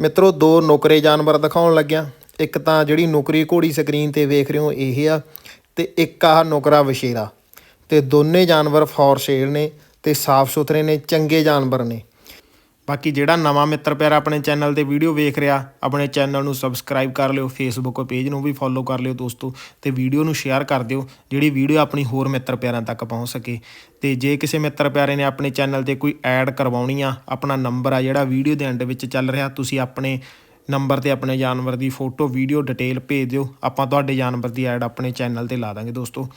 ਮਿੱਤਰੋ, ਦੋ ਨੁਕਰੇ ਜਾਨਵਰ ਦਿਖਾਉਣ ਲੱਗਿਆ। ਇੱਕ ਤਾਂ ਜਿਹੜੀ ਨੁਕਰੀ ਘੋੜੀ ਸਕਰੀਨ ਤੇ ਵੇਖ ਰਹੇ ਹੋ, ਇਹ ਆ ਤੇ ਇੱਕ ਆਹ ਨੁਕਰਾ ਵਸ਼ੇਰਾ ਤੇ ਦੋਨੇ ਜਾਨਵਰ ਫੌਰ ਸੇਲ ਨੇ ਤੇ ਸਾਫ਼ ਸੁਥਰੇ ਨੇ, ਚੰਗੇ ਜਾਨਵਰ ਨੇ। ਬਾਕੀ ਜਿਹੜਾ ਨਵਾਂ ਮਿੱਤਰ ਪਿਆਰਾ ਆਪਣੇ ਚੈਨਲ ਤੇ ਵੀਡੀਓ ਵੇਖ ਰਿਹਾ, ਆਪਣੇ ਚੈਨਲ ਨੂੰ ਸਬਸਕ੍ਰਾਈਬ ਕਰ ਲਿਓ ਫੇਸਬੁੱਕ ਪੇਜ ਨੂੰ ਵੀ ਫੋਲੋ ਕਰ ਲਿਓ ਦੋਸਤੋ ਤੇ ਵੀਡੀਓ ਨੂੰ ਸ਼ੇਅਰ ਕਰ ਦਿਓ, ਜਿਹੜੀ ਵੀਡੀਓ ਆਪਣੀ ਹੋਰ ਮਿੱਤਰ ਪਿਆਰਿਆਂ ਤੱਕ ਪਹੁੰਚ ਸਕੇ। ਤੇ ਜੇ ਕਿਸੇ ਮਿੱਤਰ ਪਿਆਰੇ ਨੇ ਆਪਣੇ ਚੈਨਲ ਤੇ ਕੋਈ ਐਡ ਕਰਵਾਉਣੀ ਆ, ਆਪਣਾ ਨੰਬਰ ਆ ਜਿਹੜਾ ਵੀਡੀਓ ਦੇ ਐਂਡ ਵਿੱਚ ਚੱਲ ਰਿਹਾ, ਤੁਸੀਂ ਆਪਣੇ ਨੰਬਰ ਤੇ ਆਪਣੇ ਜਾਨਵਰ ਦੀ ਫੋਟੋ ਵੀਡੀਓ ਡਿਟੇਲ ਭੇਜ ਦਿਓ, ਆਪਾਂ ਤੁਹਾਡੇ ਜਾਨਵਰ ਦੀ ਐਡ ਆਪਣੇ ਚੈਨਲ ਤੇ ਲਾ ਦਾਂਗੇ ਦੋਸਤੋ।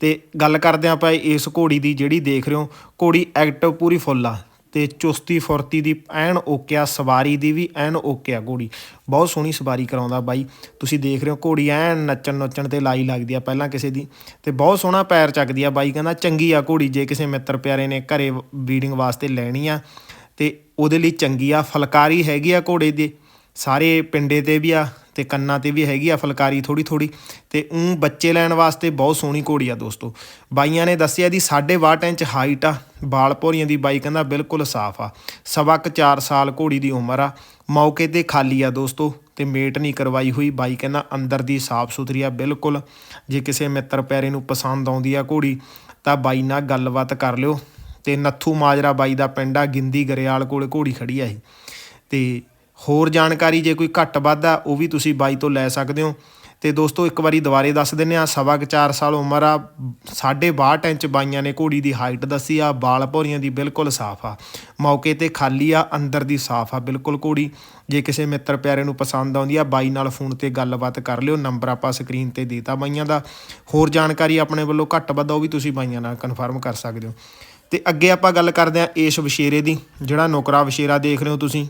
ਤੇ ਗੱਲ ਕਰਦੇ ਆਪਾਂ ਇਸ ਘੋੜੀ ਦੀ ਜਿਹੜੀ ਦੇਖ ਰਹੇ ਹੋ, ਘੋੜੀ ਐਕਟਿਵ ਪੂਰੀ ਫੁੱਲ ਆ। ਤੇ ਚੁਸਤੀ ਫੁਰਤੀ ਦੀ, ਐਨ ਓਕਿਆ ਸਵਾਰੀ ਦੀ ਵੀ, ਐਨ ਓਕਿਆ ਘੋੜੀ। ਬਹੁਤ ਸੋਹਣੀ ਸਵਾਰੀ ਕਰਾਉਂਦਾ ਬਾਈ। ਤੁਸੀਂ ਦੇਖ ਰਹੇ ਹੋ ਘੋੜੀ ਐਨ ਨੱਚਣ ਨੱਚਣ ਤੇ ਲਾਈ ਲੱਗਦੀ ਆ ਪਹਿਲਾਂ ਕਿਸੇ ਦੀ। ਤੇ ਬਹੁਤ ਸੋਹਣਾ ਪੈਰ ਚੱਕਦੀ ਆ ਬਾਈ, ਕਹਿੰਦਾ ਚੰਗੀ ਆ ਘੋੜੀ, ਜੇ ਕਿਸੇ ਮਿੱਤਰ ਪਿਆਰੇ ਨੇ ਘਰੇ ਬਰੀਡਿੰਗ ਵਾਸਤੇ ਲੈਣੀ ਆ। ਤੇ ਉਹਦੇ ਲਈ ਚੰਗੀ ਆ, ਫਲਕਾਰੀ ਹੈਗੀ ਆ ਘੋੜੇ ਦੀ। ਸਾਰੇ ਪਿੰਡੇ ਤੇ ਵੀ ਆ ਤੇ ਕੰਨਾਂ ਤੇ ਵੀ ਹੈਗੀ ਆ ਫਲਕਾਰੀ ਥੋੜੀ ਥੋੜੀ ਤੇ ਉਂ ਬੱਚੇ ਲੈਣ ਵਾਸਤੇ ਬਹੁਤ ਸੋਹਣੀ ਘੋੜੀ ਆ ਦੋਸਤੋ। ਬਾਈਆਂ ਨੇ ਦੱਸਿਆ ਦੀ 6.5 ਇੰਚ ਹਾਈਟ ਆ, ਬਾਲ ਭੋਰੀਆਂ ਦੀ ਬਾਈ ਕਹਿੰਦਾ ਬਿਲਕੁਲ ਸਾਫ਼ ਆ। ਸਵਾ ਕੁ 4 ਸਾਲ ਘੋੜੀ ਦੀ ਉਮਰ ਆ, ਮੌਕੇ ਤੇ ਖਾਲੀ ਆ ਦੋਸਤੋ ਤੇ ਮੇਟ ਨਹੀਂ ਕਰਵਾਈ ਹੋਈ। ਬਾਈ ਕਹਿੰਦਾ ਅੰਦਰ ਦੀ ਸਾਫ਼ ਸੁਥਰੀ ਆ ਬਿਲਕੁਲ। ਜੇ ਕਿਸੇ ਮਿੱਤਰ ਪੈਰੇ ਨੂੰ ਪਸੰਦ ਆਉਂਦੀ ਆ ਘੋੜੀ ਤਾਂ ਬਾਈ ਨਾਲ ਗੱਲਬਾਤ ਕਰ ਲਿਓ। ਤੇ ਨੱਥੂ ਮਾਜਰਾ ਬਾਈ ਦਾ ਪਿੰਡ ਆ, ਗਿੰਦੀ ਗਰੇਵਾਲ ਕੋਲ ਘੋੜੀ ਖੜੀ ਆ ਇਹ। ਤੇ ਹੋਰ ਜਾਣਕਾਰੀ ਜੇ ਕੋਈ ਘੱਟ ਵੱਧ ਆ, ਉਹ ਵੀ ਤੁਸੀਂ ਬਾਈ ਤੋਂ ਲੈ ਸਕਦੇ ਹੋ। ਤੇ ਦੋਸਤੋ, ਇੱਕ ਵਾਰੀ ਦੁਬਾਰੇ ਦੱਸ ਦਿੰਨੇ ਆ ਸਵਾ ਕੁ 4 ਸਾਲ ਉਮਰ ਆ 62 ਇੰਚ ਬਾਈਆਂ ਨੇ ਘੋੜੀ ਦੀ ਹਾਈਟ ਦੱਸੀ ਆ, ਬਾਲ ਭੌਰੀਆਂ ਦੀ ਬਿਲਕੁਲ ਸਾਫ਼ ਆ। ਮੌਕੇ ਤੇ ਖਾਲੀ ਆ, ਅੰਦਰ ਦੀ ਸਾਫ਼ ਆ ਬਿਲਕੁਲ ਘੋੜੀ। ਜੇ ਕਿਸੇ ਮਿੱਤਰ ਪਿਆਰੇ ਨੂੰ ਪਸੰਦ ਆਉਂਦੀ ਆ, ਬਾਈ ਨਾਲ ਫੋਨ ਤੇ ਗੱਲਬਾਤ ਕਰ ਲਿਓ, ਨੰਬਰ ਆਪਾਂ ਸਕਰੀਨ ਤੇ ਦੇਤਾ ਬਾਈਆਂ ਦਾ। ਹੋਰ ਜਾਣਕਾਰੀ ਆਪਣੇ ਵੱਲੋਂ ਘੱਟ ਵੱਧ ਉਹ ਵੀ ਤੁਸੀਂ ਬਾਈਆਂ ਨਾਲ ਕਨਫਰਮ ਕਰ ਸਕਦੇ ਹੋ। ਤੇ ਅੱਗੇ ਆਪਾਂ ਗੱਲ ਕਰਦੇ ਆ ਇਸ ਵਸ਼ੇਰੇ ਦੀ, ਜਿਹੜਾ ਨੌਕਰਾ ਵਸ਼ੇਰਾ ਦੇਖ ਰਹੇ ਹੋ ਤੁਸੀਂ।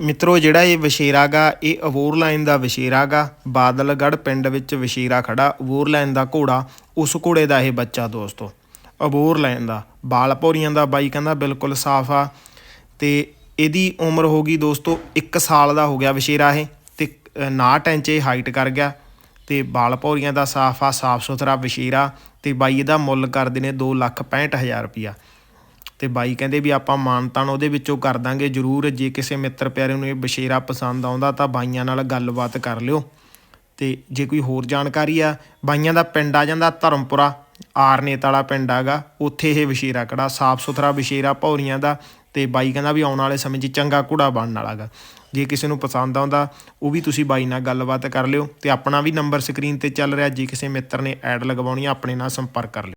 ਮਿੱਤਰੋ, ਜਿਹੜਾ ਇਹ ਵਸ਼ੇਰਾ ਗਾ, ਇਹ ਅਬੋਰ ਲਾਈਨ ਦਾ ਵਸ਼ੇਰਾ ਗਾ। ਬਾਦਲਗੜ੍ਹ ਪਿੰਡ ਵਿੱਚ ਵਸ਼ੇਰਾ ਖੜਾ, ਅਵੋਰ ਲਾਈਨ ਦਾ ਘੋੜਾ, ਉਸ ਘੋੜੇ ਦਾ ਇਹ ਬੱਚਾ ਦੋਸਤੋ। ਅਬੋਰ ਲਾਈਨ ਦਾ। ਬਾਲ ਭੌਰੀਆਂ ਦਾ ਬਾਈ ਕਹਿੰਦਾ ਬਿਲਕੁਲ ਸਾਫ਼ ਆ। ਤੇ ਇਹਦੀ ਉਮਰ ਹੋ ਗਈ ਦੋਸਤੋ 1 ਸਾਲ ਦਾ ਹੋ ਗਿਆ ਵਸ਼ੇਰਾ ਇਹ। ਤੇ 59 ਇੰਚ ਇਹ ਹਾਈਟ ਕਰ ਗਿਆ। ਤੇ ਬਾਲ ਭੌਰੀਆਂ ਦਾ ਸਾਫ਼ ਆ, ਸਾਫ਼ ਸੁਥਰਾ ਵਸ਼ੀਰਾ ਤੇ ਬਾਈ ਇਹਦਾ ਮੁੱਲ ਕਰਦੇ ਨੇ 265000 ਰੁਪਿਆ ਤੇ ਬਾਈ ਕਹਿੰਦੇ ਵੀ ਆਪਾਂ ਮਾਨਤਾਨ ਉਹਦੇ ਵਿੱਚੋਂ ਕਰ ਦਾਂਗੇ ਜਰੂਰ। ਜੇ ਕਿਸੇ ਮਿੱਤਰ ਪਿਆਰੇ ਨੂੰ ਇਹ ਬਸ਼ੇਰਾ ਪਸੰਦ ਆਉਂਦਾ ਤਾਂ ਬਾਈਆਂ ਨਾਲ ਗੱਲਬਾਤ ਕਰ ਲਿਓ। ਤੇ ਜੇ ਕੋਈ ਹੋਰ ਜਾਣਕਾਰੀ ਆ, ਬਾਈਆਂ ਦਾ ਪਿੰਡ ਆ ਜਾਂਦਾ ਧਰਮਪੁਰਾ, ਆਰਨੇਤ ਵਾਲਾ ਪਿੰਡ ਆਗਾ ਉੱਥੇ ਇਹ ਵਸ਼ੇਰਾ ਕੜਾ ਸਾਫ਼ ਸੁਥਰਾ ਵਸ਼ੇਰਾ ਭੌਰੀਆਂ ਦਾ। ਤੇ ਬਾਈ ਕਹਿੰਦਾ ਵੀ ਆਉਣ ਵਾਲੇ ਸਮੇਂ 'ਚ ਚੰਗਾ ਘੋੜਾ ਬਣਨ ਵਾਲਾਗਾ ਜੇ ਕਿਸੇ ਨੂੰ ਪਸੰਦ ਆਉਂਦਾ, ਉਹ ਵੀ ਤੁਸੀਂ ਬਾਈ ਨਾਲ ਗੱਲਬਾਤ ਕਰ ਲਿਓ। ਤੇ ਆਪਣਾ ਵੀ ਨੰਬਰ ਸਕਰੀਨ ਤੇ ਚੱਲ ਰਿਹਾ, ਜੇ ਕਿਸੇ ਮਿੱਤਰ ਨੇ ਐਡ ਲਗਵਾਉਣੀ ਆ, ਆਪਣੇ ਨਾਲ ਸੰਪਰਕ ਕਰ ਲਿਓ।